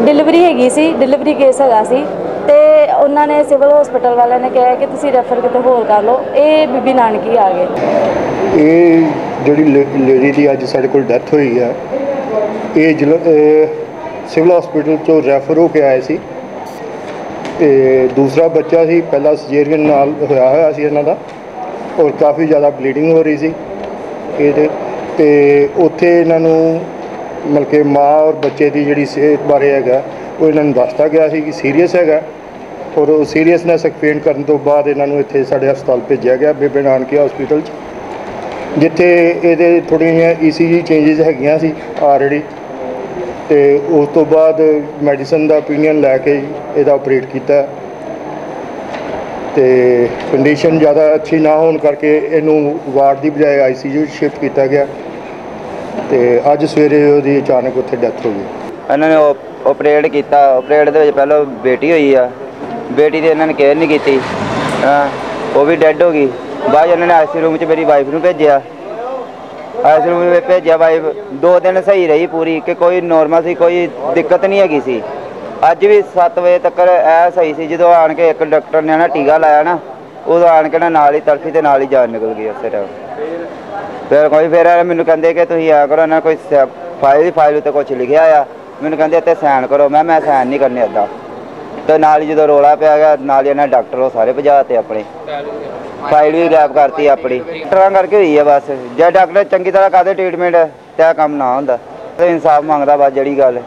Delivery ਹੈਗੀ ਸੀ delivery case ਹੈਗਾ ਸੀ ਤੇ ਉਹਨਾਂ ਨੇ ਸਿਵਲ ਹਸਪੀਟਲ ਵਾਲਿਆਂ ਨੇ ਕਿਹਾ ਕਿ ਤੁਸੀਂ ਰੈਫਰ ਕਿਤੇ ਹੋਰ ਕਰ ਲਓ। ਇਹ ਬੀਬੀ ਨਾਨਕੀ ਆ ਗਏ। ਇਹ ਜਿਹੜੀ ਲੇਡੀ ਦੀ ਅੱਜ ਸਾਡੇ ਕੋਲ ਡੈਥ ਹੋਈ ਹੈ ਇਹ ਜਲ ਸਿਵਲ ਹਸਪੀਟਲ ਤੋਂ ਰੈਫਰ ਹੋ ਕੇ ਆਏ ਸੀ ਤੇ ਦੂਸਰਾ ਬੱਚਾ ਸੀ, ਪਹਿਲਾਂ ਸਰਜਰੀਅਨ ਨਾਲ ਹੋਇਆ ਹੋਇਆ ਸੀ ਇਹਨਾਂ ਦਾ ਔਰ ਕਾਫੀ ਜ਼ਿਆਦਾ ਬਲੀਡਿੰਗ ਹੋ ਰਹੀ ਸੀ। ਇਹਦੇ ਤੇ ਉੱਥੇ ਇਹਨਾਂ ਨੂੰ ਮਤਲਬ ਕਿ ਮਾਂ ਔਰ ਬੱਚੇ ਦੀ ਜਿਹੜੀ ਸਿਹਤ ਬਾਰੇ ਹੈਗਾ, ਉਹ ਇਹਨਾਂ ਨੂੰ ਦੱਸਤਾ ਗਿਆ ਸੀ ਕਿ ਸੀਰੀਅਸ ਹੈਗਾ। ਔਰ ਉਹ ਸੀਰੀਅਸਨੈਸ ਐਕਸਪਲੇਨ ਕਰਨ ਤੋਂ ਬਾਅਦ ਇਹਨਾਂ ਨੂੰ ਇੱਥੇ ਸਾਡੇ ਹਸਪਤਾਲ ਭੇਜਿਆ ਗਿਆ, ਬੇਬੇ ਨਾਨਕੀ ਹਸਪੀਟਲ 'ਚ, ਜਿੱਥੇ ਇਹਦੇ ਥੋੜ੍ਹੀਆਂ ਜਿਹੀਆਂ ਈਸੀਜੀ ਚੇਂਜਸ ਹੈਗੀਆਂ ਸੀ ਆਲਰੇਡੀ ਤੇ ਉਸ ਤੋਂ ਬਾਅਦ ਮੈਡੀਸਨ ਦਾ opinion ਲੈ ਕੇ ਇਹਦਾ ਆਪਰੇਟ ਕੀਤਾ। ਤੇ ਕੰਡੀਸ਼ਨ ਜ਼ਿਆਦਾ ਅੱਛੀ ਨਾ ਹੋਣ ਕਰਕੇ ਇਹਨੂੰ ਵਾਰਡ ਦੀ ਬਜਾਏ ਆਈਸੀਯੂ ਸ਼ਿਫਟ ਕੀਤਾ ਗਿਆ। ਤੇ ਅੱਜ ਸਵੇਰੇ ਉਹਦੀ ਅਚਾਨਕ ਉੱਥੇ ਡੈਥ ਹੋ ਗਈ। ਇਹਨਾਂ ਨੇ ਆਪਰੇਟ ਕੀਤਾ। ਆਪਰੇਟ ਦੇ ਵਿੱਚ ਪਹਿਲਾਂ ਬੇਟੀ ਹੋਈ ਆ। ਬੇਟੀ ਦੀ ਇਹਨਾਂ ਨੇ ਕੇਅਰ ਨਹੀਂ ਕੀਤੀ। ਹਾਂ, ਉਹ ਵੀ ਡੈੱਡ ਹੋ ਗਈ। ਬਾਅਦ 'ਚ ਇਹਨਾਂ ਨੇ ਆਈਸੀ ਰੂਮ 'ਚ ਮੇਰੀ ਵਾਈਫ ਨੂੰ ਭੇਜਿਆ। ਆਈਸੀ ਰੂਮ ਵਿੱਚ ਭੇਜਿਆ ਵਾਈਫ ਦੋ ਦਿਨ ਸਹੀ ਰਹੀ ਪੂਰੀ, ਕਿ ਕੋਈ ਨੋਰਮਲ ਸੀ, ਕੋਈ ਦਿੱਕਤ ਨਹੀਂ ਹੈਗੀ ਸੀ। ਅੱਜ ਵੀ 7 ਵਜੇ ਤੱਕ ਇਹ ਸਹੀ ਸੀ। ਜਦੋਂ ਆਣ ਕੇ ਇੱਕ ਡਾਕਟਰ ਨੇ ਨਾ ਟੀਕਾ ਲਾਇਆ ਨਾ ਉਦੋਂ ਆਣ ਕੇ ਨਾ ਨਾਲ ਹੀ ਤੜਫੀ ਤੇ ਨਾਲ ਹੀ ਜਾਨ ਨਿਕਲ ਗਈ ਉਸੇ ਟਾਈਮ ਫਿਰ ਕੋਈ ਫਿਰ ਮੈਨੂੰ ਕਹਿੰਦੇ ਕਿ ਤੁਸੀਂ ਆ ਕਰੋ ਨਾ, ਕੋਈ ਫਾਈਲ ਫਾਈਲ ਉੱਤੇ ਕੁਝ ਲਿਖਿਆ ਆ, ਮੈਨੂੰ ਕਹਿੰਦੇ ਇੱਥੇ ਸਾਈਨ ਕਰੋ। ਮੈਂ ਮੈਂ ਸਾਈਨ ਨਹੀਂ ਕਰਨੇ ਏਦਾਂ। ਤੇ ਨਾਲ ਹੀ ਜਦੋਂ ਰੋਲਾ ਪਿਆ ਗਿਆ, ਨਾਲ ਹੀ ਇਹਨਾਂ ਡਾਕਟਰ ਉਹ ਸਾਰੇ ਭਜਾਤੇ ਆਪਣੇ। ਫਾਈਲ ਵੀ ਗਾਇਬ ਕਰਤੀ ਆਪਣੀ। ਡਾਕਟਰਾਂ ਕਰਕੇ ਹੋਈ ਹੈ ਬਸ। ਜੇ ਡਾਕਟਰ ਚੰਗੀ ਤਰ੍ਹਾਂ ਕਰਦੇ ਟ੍ਰੀਟਮੈਂਟ ਤੇ ਕੰਮ ਨਾ ਹੁੰਦਾ। ਤੇ ਇਨਸਾਫ ਮੰਗਦਾ ਬਸ, ਜਿਹੜੀ ਗੱਲ।